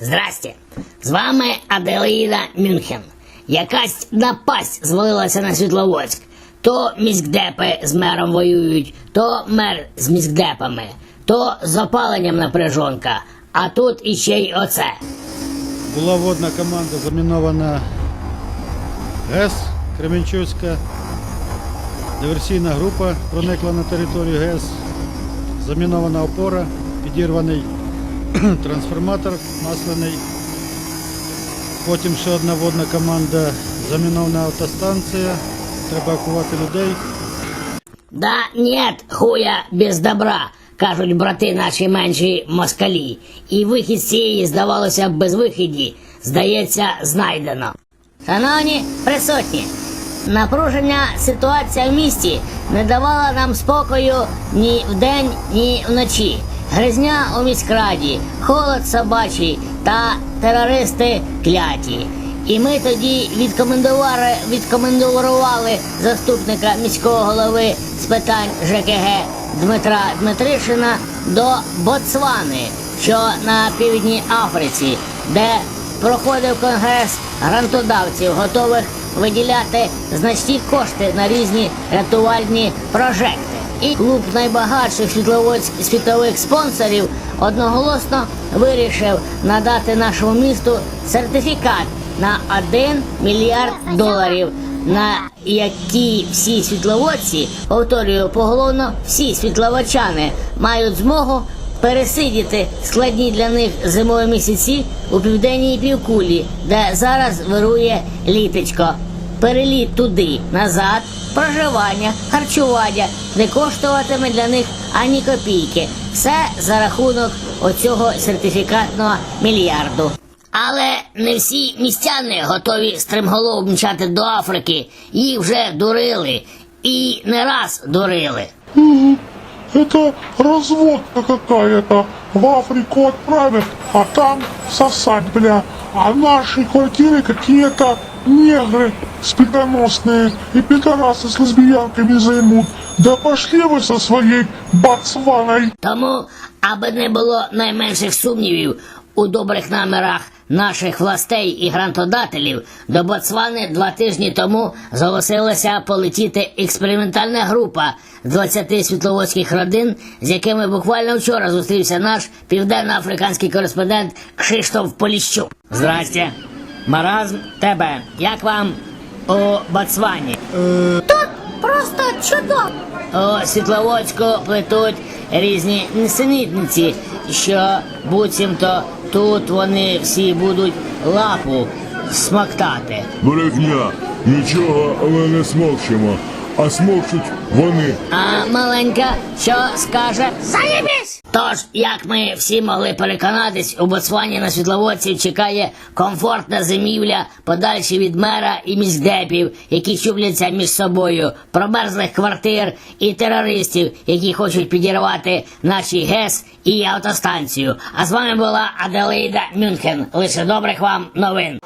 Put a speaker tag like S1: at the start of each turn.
S1: Здрасте. З вами Аделаїда Мюнхен. Якась напасть звалилася на Світловодськ. То міськдепи з мером воюють, то мер з міськдепами, то з опаленням напряжонка, а тут іще й оце.
S2: Була водна команда замінована ГЕС Кременчуцька. Диверсійна група проникла на територію ГЕС. Замінована опора, підірваний трансформатор масляний. Потім ще одна водна команда, замінована автостанція. Треба евакувати людей.
S1: Да нет, хуя без добра, кажуть брати наші менші москалі. І вихід з цієї, здавалося б, безвихіді, здається, знайдено. Шановні присутні, напруження ситуація в місті не давала нам спокою ні вдень, ні вночі. Гризня у міськраді, холод собачий та терористи кляті. І ми тоді відкомендували, відкомендували заступника міського голови з питань ЖКГ Дмитра Дмитришина до Ботсвани, що на півдній Африці, де проходив конгрес грантодавців, готових виділяти значні кошти на різні рятувальні прожекти. І клуб найбагатших світових спонсорів одноголосно вирішив надати нашому місту сертифікат на 1 мільярд доларів, на які всі світловодці, повторюю поголовно, всі світловодчани мають змогу пересидіти складні для них зимові місяці у південній півкулі, де зараз вирує літочко. Переліт туди, назад, проживання, харчування не коштуватиме для них ані копійки. Все за рахунок оцього сертифікатного мільярду. Але не всі містяни готові стримголов мчати до Африки. Їх вже дурили і не раз дурили.
S3: Это разводка какая-то. В Африку отправят, а там сосать, бля. А в нашей квартире какие-то негры спидоносные и пидорасы с лесбиянками займут. Да пошли вы со своей бацваной.
S1: Тому, аби не було найменших сумнівів у добрих намірах наших властей і грантодателів, до Ботсвани два тижні тому зголосилася полетіти експериментальна група з 20 світловодських родин, з якими буквально вчора зустрівся наш південноафриканський кореспондент Кшиштоф Поліщук. Здрасте. Маразм тебе. Як вам у Ботсвані?
S4: Просто чудово.
S1: У Світловодську плетуть різні несенітниці, що буцімто тут вони всі будуть лапу смоктати.
S5: Брехня. Нічого, але не смокчемо. А смокчуть вони.
S1: А маленька що скаже? Заєбісь! Тож, як ми всі могли переконатись, у Ботсвані на світловодців чекає комфортна зимівля, подальші від мера і міськдепів, які чубляться між собою, промерзлих квартир і терористів, які хочуть підірвати наші ГЕС і автостанцію. А з вами була Аделаїда Мюнхен. Лише добрих вам новин.